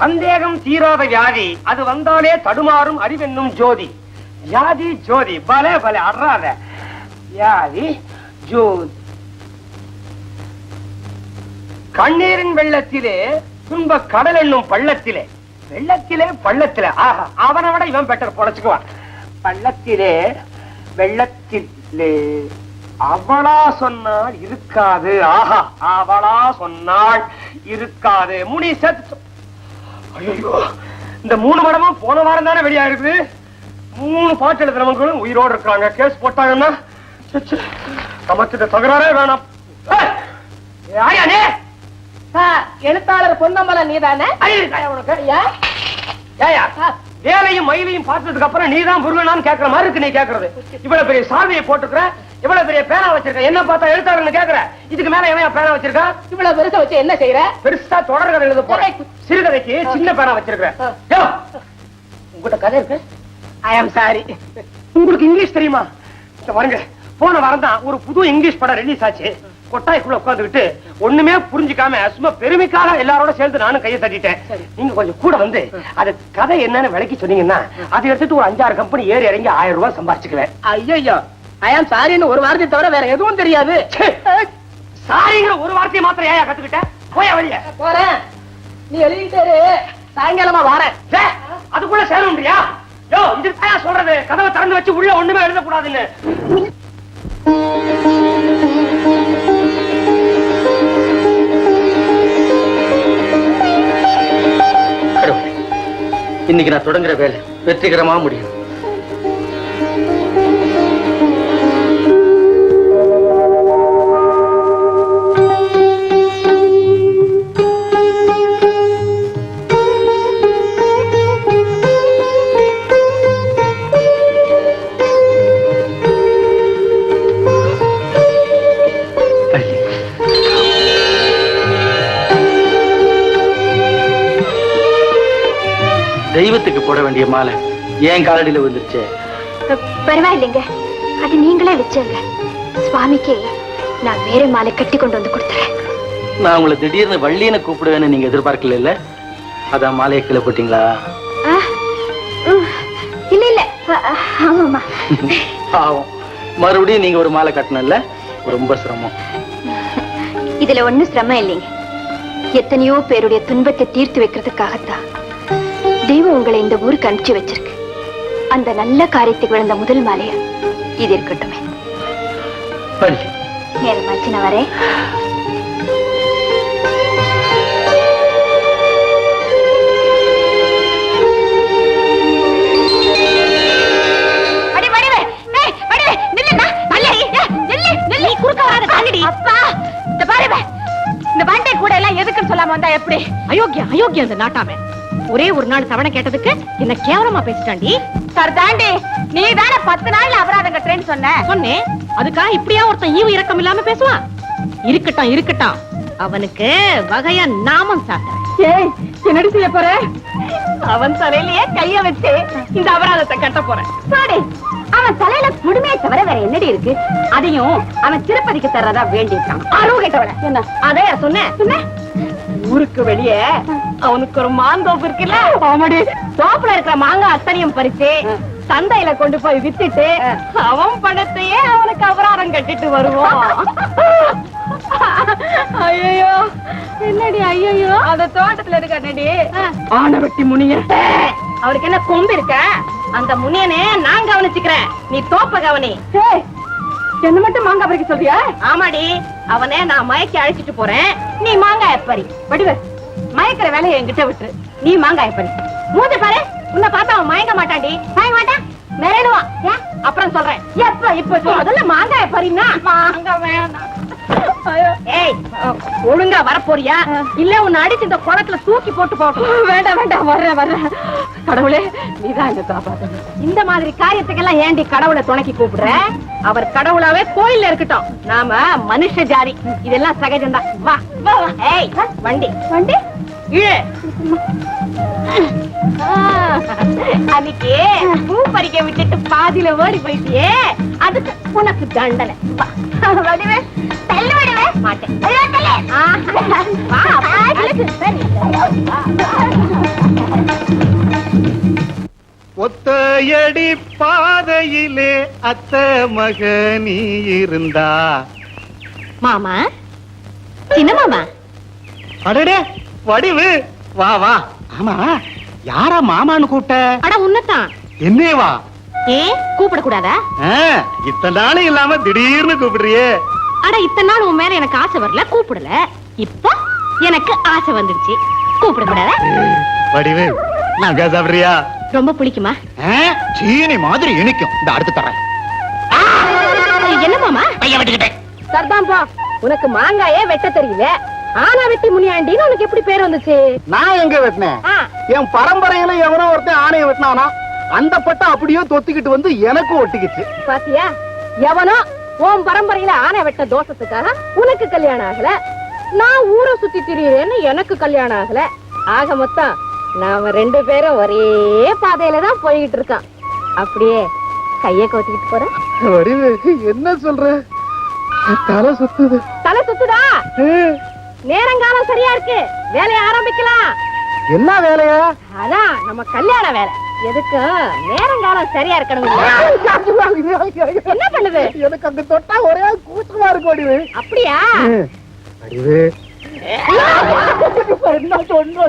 சந்தேகம் தீராத வியாதி. அது வந்தாலே தடுமாறும் அறிவென்னும் ஜோதி. வியாதி ஜோதி. பலே பலே. அறாத. வியாதி ஜோதி. கண்ணீரின் வெள்ளத்திலே துன்ப கடல் என்னும் பள்ளத்திலே. வெள்ளத்திலே பள்ளத்திலே. ஆஹா அவனை விட இவன் பெட்டர் பொழைச்சுக்குவான். பள்ளத்திலே வெள்ளத்திலே. அவளா சொன்னால் இருக்காது. ஆஹா அவளா சொன்னால் இருக்காது. முனி செத்து ஐயோ இந்த மூணு படமும் போன வாரம் தானே வெளியா இருக்குது மூணு பாட்டு எழுதுறவங்களும் உயிரோடு இருக்காங்க கேஸ் போட்டாங்கன்னா நமக்கு இந்த தகராறே வேணாம்? எழுத்தாளர் பொன்னம்பலம் நீதானே? வேலையும் மயிலையும் பார்த்ததுக்கு அப்புறம் நீதான் முருகனான்னு கேக்குற மாதிரி இருக்கு நீ கேக்குறது. இவ்வளவு பெரிய சாவியை போட்டுக்கிற. இவ்வளவு பெரிய பேனா வச்சிருக்க என்ன பார்த்தா எழுத்தாளர்னு கேக்குற? இதுக்கு மேல எவன் பேனா வச்சிருக்கா? இவ்வளவு பெருசா வச்சு என்ன செய்யற பெருசா தொடர் கதை எழுத போறேன் சிறுகதைக்கு சின்ன பேனா வச்சிருக்கிறேன் யோ, உங்ககிட்ட கதை இருக்கு? ஐ ஆம் சாரி உங்களுக்கு இங்கிலீஷ் தெரியுமா? பாருங்க போன வாரம் தான் ஒரு புது இங்கிலீஷ் படம் ரிலீஸ் ஆச்சு. கொட்டாய்க்குள்ள உட்காந்துக்கிட்டு ஒண்ணுமே புரிஞ்சுக்காம சும்மா பெருமைக்காக எல்லாரோட சேர்ந்து நானும் கையை தட்டிட்டேன். நீங்க கொஞ்சம் கூட வந்து அது கதை என்னன்னு விளக்கி சொன்னீங்கன்னா அதை எடுத்துட்டு ஒரு அஞ்சாறு கம்பெனி ஏறி இறங்கி ஆயிரம் ரூபாய் சம்பாதிச்சுக்குவேன் ஐயோ ஐ ஆம் சாரின்னு ஒரு வார்த்தை தவிர வேற எதுவும் தெரியாது. சாரிங்கிற ஒரு வார்த்தையை மாத்திரம் ஏன் கத்துக்கிட்ட? போய வழிய போறேன். நீ எழுதிட்டு இரு. சாயங்காலமா வரேன். அதுக்குள்ள சேரணும்ன்றியா யோ இதுதான் சொல்றது? கதவை திறந்து வச்சு உள்ள ஒண்ணுமே எழுதக்கூடாதுன்னு. இன்னைக்கு நான் தொடங்குற வேலை வெற்றிகரமா முடியும். தெய்வத்துக்கு போட வேண்டிய மாலை ஏன் காலடியில விழுந்துருச்சே. பரவாயில்லைங்க. அது நீங்களே வச்சங்க. சுவாமிக்கு நான் வேற மாலை கட்டி கொண்டு வந்து கொடுத்துறேன். நான் உங்களை திடீர்னு வள்ளியனை கூப்பிடுவேன்னு நீங்க எதிர்பார்க்கல இல்ல? அதான் மாலையை கீழே போட்டீங்களா? இல்ல இல்ல. ஆமாமா பாவம். மறுபடியும் நீங்க ஒரு மாலை கட்டணும்ல? ரொம்ப சிரமம். இதுல ஒண்ணும் சிரமம் இல்லைங்க. எத்தனையோ பேருடைய துன்பத்தை தீர்த்து வைக்கிறதுக்காகத்தான். தெய்வம் உங்களை இந்த ஊருக்கு அனுப்பிச்சு வச்சிருக்கு. அந்த நல்ல காரியத்துக்கு விழுந்த முதல் மாலையா? இது இருக்கட்டுமே. நேரமாச்சு நான் வரேன் இந்த பாருவே இந்த வண்டை கூட எல்லாம் எதுக்குன்னு சொல்லாம வந்தா எப்படி? அயோக்கியம் அயோக்கியம் இந்த நாட்டாம. ஒரே ஒரு நாள் தவணை கேட்டதுக்கு என்ன கேவலமா பேசிட்டாண்டி. சர்தாண்டி நீ தானே பத்து நாள்ல அபராதம் கட்டுறேன்னு சொன்ன. சொன்னேன் அதுக்காக இப்படியா ஒருத்தன் ஈவு இரக்கம் இல்லாம பேசுவான் இருக்கட்டும் இருக்கட்டும். அவனுக்கு வகையா நாமம் சாட்டுறேன் ஏய் என்னடி செய்ய போற? அவன் தலையிலேயே கைய வச்சு இந்த அபராதத்தை கட்ட போறேன். சாடி. அவன் தலையில குடுமையை தவிர வேற என்னடி இருக்கு? அதையும் அவன் திருப்பதிக்கு தர்றதா வேண்டியிருக்கான். அருவு கேட்டவன. என்ன? அதே சொன்னேன் சொன்னேன் ஊருக்கு வெளியே அவனுக்கு ஒரு மாந்தோப்பு இருக்குல்ல? ஆமாடி. தோப்புல இருக்கிற மாங்காய் அத்தனையும் பறிச்சு சந்தையில கொண்டு போய் வித்துட்டு அவன் பணத்தையே அவனுக்கு அபராதம் கட்டிட்டு வருவோம் ஐயோ என்னடி ஐயோ அந்த தோட்டத்துல இருக்க என்னடி ஆனவட்டி முனிய. அவருக்கு என்ன கொம்பு இருக்க? அந்த முனியனே நான் கவனிச்சுக்கிறேன். நீ தோப்ப கவனி. என்ன மட்டும் மாங்காய் பறிக்க சொல்றியா? ஆமாடி அவனே நான் மயக்கி அழைச்சிட்டு போறேன். நீ மாங்காய பறி. வடிவே மயக்கிற வேலையை என்கிட்ட விட்டுரு. நீ மாங்காய் பறி. மூஞ்ச பாரு. உன்னை பார்த்தா அவன் மயங்க மாட்டான்டி. மயங்க மாட்டான்? மிரடுவான் ஏன்? அப்புறம் சொல்றேன். எப்ப இப்ப சொல்லு. முதல்ல மாங்காய் பறினா மாங்காய் வேணாம். ஏய் ஒழுங்கா வரப்போறியா? இல்ல உன்னை அடிச்சு இந்த குளத்துல தூக்கி போட்டு போட்டோம் வேண்டாம் வேண்டாம் வர்றேன் வர்றேன். கடவுளே நீதான் என்ன காப்பாத்தணும் இந்த மாதிரி காரியத்துக்கெல்லாம் ஏண்டி கடவுளை துணைக்கி கூப்பிடுற? அவர் கடவுளாவே கோயில்ல இருக்கட்டும். நாம மனுஷ ஜாதி. இதெல்லாம் சகஜம்தான். வா வா. ஏய் வண்டி. வண்டி? இழு. அன்னைக்கு பூ பறிக்க விட்டுட்டு பாதியில ஓடி போயிட்டியே. அதுக்கு உனக்கு தண்டனை. வடிவே தள்ளு வடிவே மாட்டேன். வா. ஒத்தையடி பாதையிலே அத்த மக நீ இருந்தா. மாமா? சின்ன மாமா? அடடே வடிவு. வா வா. ஆமா யாரா மாமான்னு கூப்பிட்ட? அட உன்னதான் என்னே வா ஏ கூப்பிட கூடாதா இத்தனை நாளும் இல்லாம திடீர்னு கூப்பிடுறியே. அட இத்தனை நாள் உன் மேல எனக்கு ஆசை வரல கூப்பிடல. இப்போ எனக்கு ஆசை வந்துடுச்சு கூப்பிட கூடாதா வடிவு நான் சாப்பிடுறியா? ரொம்ப பிடிக்குமா சீனி மாதிரி இனிக்கும். இந்த அடுத்து தரேன். என்ன மாமா? சரிதான் போ. உனக்கு மாங்காயே வெட்ட தெரியல. ஆனா வெட்டி முனியாண்டின்னு உனக்கு எப்படி பேர் வந்துச்சு? நான் எங்க வெட்டினேன்? என் பரம்பரையில எவனோ ஒருத்தன் ஆணைய வெட்டினானா அந்த பட்டை அப்படியே தொத்திக்கிட்டு வந்து எனக்கும் ஒட்டிக்கிச்சு. பாத்தியா? எவனோ உன் பரம்பரையில ஆனை வெட்ட தோஷத்துக்காக உனக்கு கல்யாணம் ஆகல. நான் ஊரை சுத்தி திரியுறேன்னு எனக்கு கல்யாணம் ஆகல. ஆக மொத்தம் நாம ரெண்டு பேரும் ஒரே பாதையில தான் போய்கிட்டு இருக்கோம். அப்படியே கைய கோத்திக்கிட்டு போறேன் என்ன சொல்ற? தலை சுத்துது. தலை சுத்துதா? நேரங்காலம் சரியா இருக்கு. வேலையை ஆரம்பிக்கலாம். என்ன வேலையா? அதான் நம்ம கல்யாண வேலை. எதுக்கு? நேரங்காலம் சரியா இருக்கணும் என்ன பண்ணுது? எனக்கு அங்க தொட்டா ஒரே கூச்சமா இருக்கு வடிவு அப்படியா? வடிவு என்ன சொன்ன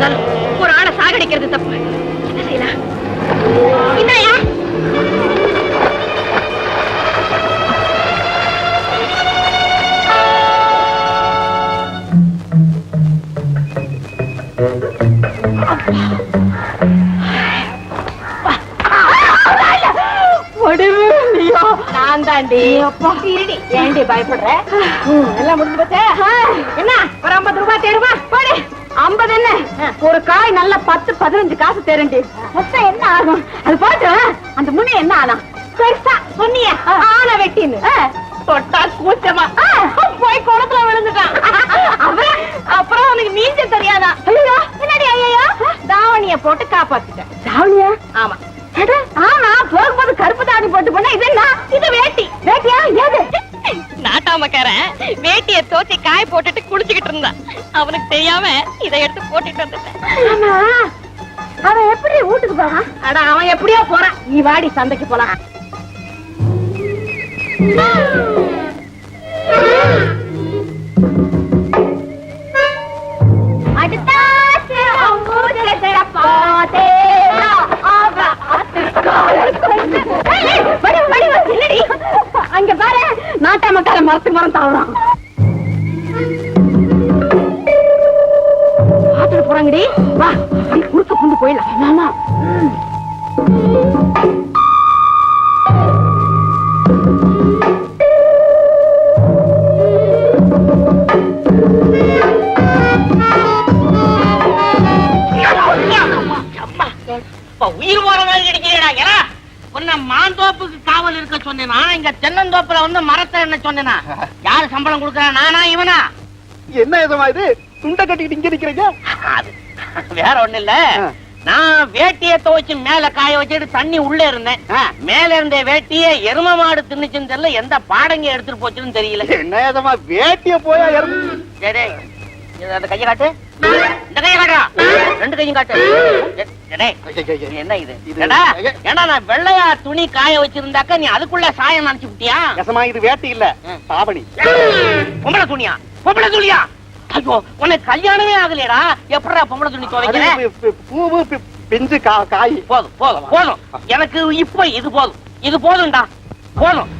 இருந்தாலும் ஒரு ஆளை சாகடிக்கிறது தப்பு. என்ன செய்யலாம் ஏண்டி பயப்படுற? ம், எல்லாம் முடிஞ்சு போச்சே? என்ன? ஒரு ஐம்பது ரூபாய் தேடுமா போடு. ஐம்பது என்ன? ஒரு காய் நல்ல பத்து பதினஞ்சு காசு தேரண்டி மொத்தம் என்ன ஆகும்? அது போட்டு அந்த முன்ன என்ன ஆலாம்? பெருசா சொன்னிய ஆன வெட்டின்னு. தொட்டா கூச்சமா. போய் குளத்துல விழுந்துட்டான். அப்புறம்? உனக்கு நீஞ்ச தெரியாதா? ஐயோ. என்னடி ஐயோ தாவணிய போட்டு காப்பாத்திட்டேன். தாவணியா? ஆமா. ஆமா போகும்போது கருப்பு தாடி போட்டு போனா இது என்ன? நாட்டாமக்காரன் வேட்டிய தோச்சி காய போட்டுட்டு குளிச்சுக்கிட்டு இருந்தான். அவனுக்கு தெரியாம இதை எடுத்து போட்டுட்டு வந்துட்டேன். அவன் எப்படி வீட்டுக்கு போறான்? அட அவன் எப்படியோ போறான். நீ வாடி சந்தைக்கு போலாம். பாரு நாட்டாமக்கார மரத்து மரம் தாவறான். பாத்துட்டு போறாங்கடி. வா குறுக்க புந்து போயிடலாம். மாமா. சொன்னேனா? இங்க தென்னந்தோப்புல வந்து மரத்தை என்ன சொன்னேனா? யாரு சம்பளம் கொடுக்கறா? நானா இவனா? என்ன இதமா இது? துண்டை கட்டிக்கிட்டு இங்க நிக்கிறீங்க? வேற ஒண்ணு இல்ல. நான் வேட்டிய துவைச்சு மேல காய வச்சுட்டு தண்ணி உள்ள இருந்தேன். மேல இருந்த வேட்டிய எரும மாடு தின்னுச்சுன்னு தெரியல எந்த பாடங்க எடுத்துட்டு போச்சுன்னு தெரியல. என்ன இதமா? வேட்டிய போயா இது அந்த கைய காட்டு. இந்த கைய காட்டுறா ரெண்டு கையும் காட்டு. என்ன? இது? நான் வெள்ளையா துணி காய வச்சிருந்தாக்க நீ அதுக்குள்ள சாயம் நினைச்சு விட்டியா நெசமா இது வேட்டி இல்ல. தாவணி பொம்பளை துணியா? பொம்பளை துணியா? ஐயோ உனக்கு கல்யாணமே ஆகலையடா. எப்படா பொம்பளை துணி துவைக்கிற? பூவு பிஞ்சு காய். போதும் போதும் போதும். எனக்கு இப்ப இது போதும். இது போதும்டா. போதும்.